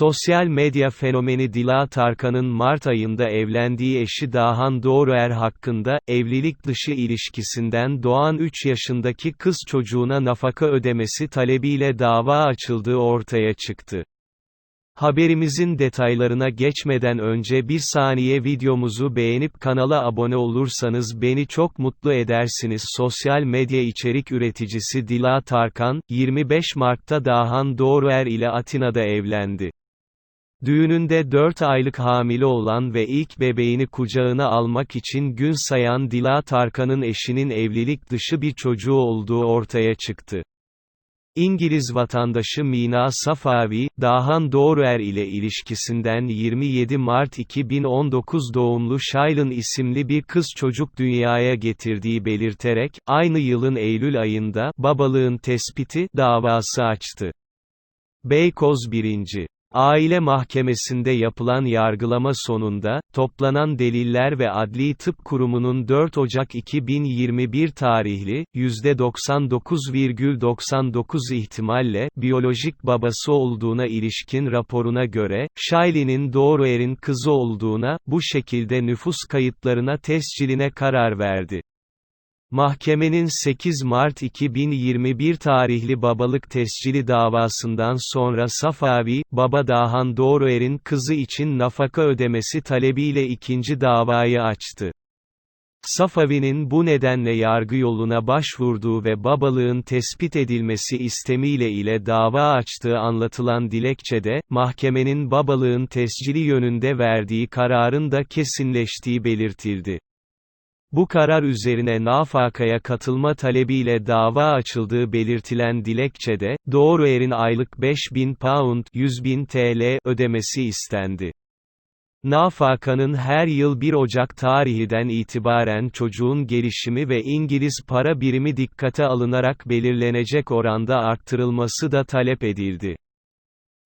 Sosyal medya fenomeni Dila Tarkan'ın Mart ayında evlendiği eşi Dahan Doğruer hakkında, evlilik dışı ilişkisinden doğan 3 yaşındaki kız çocuğuna nafaka ödemesi talebiyle dava açıldığı ortaya çıktı. Haberimizin detaylarına geçmeden önce bir saniye videomuzu beğenip kanala abone olursanız beni çok mutlu edersiniz. Sosyal medya içerik üreticisi Dila Tarkan, 25 Mart'ta Dahan Doğruer ile Atina'da evlendi. Düğününde 4 aylık hamile olan ve ilk bebeğini kucağına almak için gün sayan Dila Tarkan'ın eşinin evlilik dışı bir çocuğu olduğu ortaya çıktı. İngiliz vatandaşı Mina Safavi, Dahan Doğruer ile ilişkisinden 27 Mart 2019 doğumlu Shailin isimli bir kız çocuk dünyaya getirdiği belirterek, aynı yılın Eylül ayında, babalığın tespiti, davası açtı. Beykoz 1. Aile Mahkemesi'nde yapılan yargılama sonunda, toplanan deliller ve Adli Tıp Kurumu'nun 4 Ocak 2021 tarihli, %99,99 ihtimalle, biyolojik babası olduğuna ilişkin raporuna göre, Shailin'in Doğruer'in kızı olduğuna, bu şekilde nüfus kayıtlarına tesciline karar verdi. Mahkemenin 8 Mart 2021 tarihli babalık tescili davasından sonra Safavi, baba Dahan Doğruer'in kızı için nafaka ödemesi talebiyle ikinci davayı açtı. Safavi'nin bu nedenle yargı yoluna başvurduğu ve babalığın tespit edilmesi istemiyle ile dava açtığı anlatılan dilekçede, mahkemenin babalığın tescili yönünde verdiği kararın da kesinleştiği belirtildi. Bu karar üzerine nafakaya katılma talebiyle dava açıldığı belirtilen dilekçede, Doğruer'in aylık 5000 pound 100.000 TL ödemesi istendi. Nafakanın her yıl 1 Ocak tarihinden itibaren çocuğun gelişimi ve İngiliz para birimi dikkate alınarak belirlenecek oranda arttırılması da talep edildi.